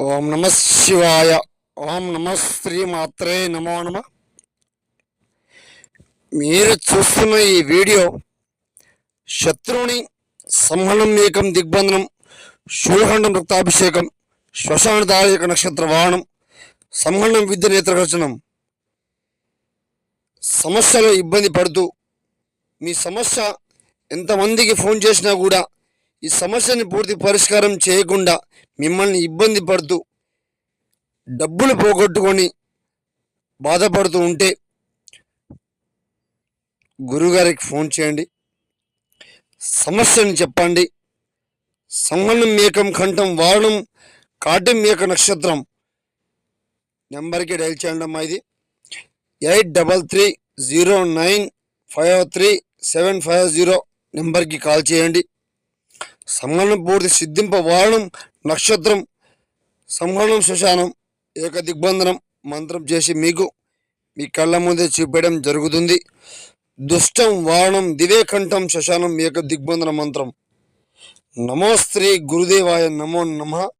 ఓం నమ శివాయ. ఓం నమ శ్రీ మాత్రే నమో నమ. మీరు చూస్తున్న ఈ వీడియో శత్రువుని సంహనం ఏకం దిగ్బంధనం శూలఖండం రక్తాభిషేకం శ్మశాన దాయక నక్షత్ర వాహనం సంహనం విద్య నేత్రకర్చనం సమస్యలో ఇబ్బంది పడుతూ మీ సమస్య ఎంతమందికి ఫోన్ చేసినా కూడా ఈ సమస్యని పూర్తి పరిష్కారం చేయకుండా మిమ్మల్ని ఇబ్బంది పడుతూ డబ్బులు పోగొట్టుకొని బాధపడుతూ ఉంటే గురుగారికి ఫోన్ చేయండి. సమస్యని చెప్పండి. సంహనం మేకం కంఠం వారణం కాటం మేక నక్షత్రం. నెంబర్కి డైల్ చేయండి అమ్మా ఇది. Eight double three zero nine five three seven five zero నెంబర్కి కాల్ చేయండి. సంహనం పూర్తి సిద్ధింప వారణం నక్షత్రం సంహనం శశానం ఏక దిగ్బంధనం మంత్రం చేసి మీకు మీ కళ్ళ ముందే చూపేయడం జరుగుతుంది. దుష్టం వారణం దివేకంఠం శశానం ఏక దిగ్బంధన మంత్రం. నమో స్త్రీ గురుదేవాయ నమో నమ.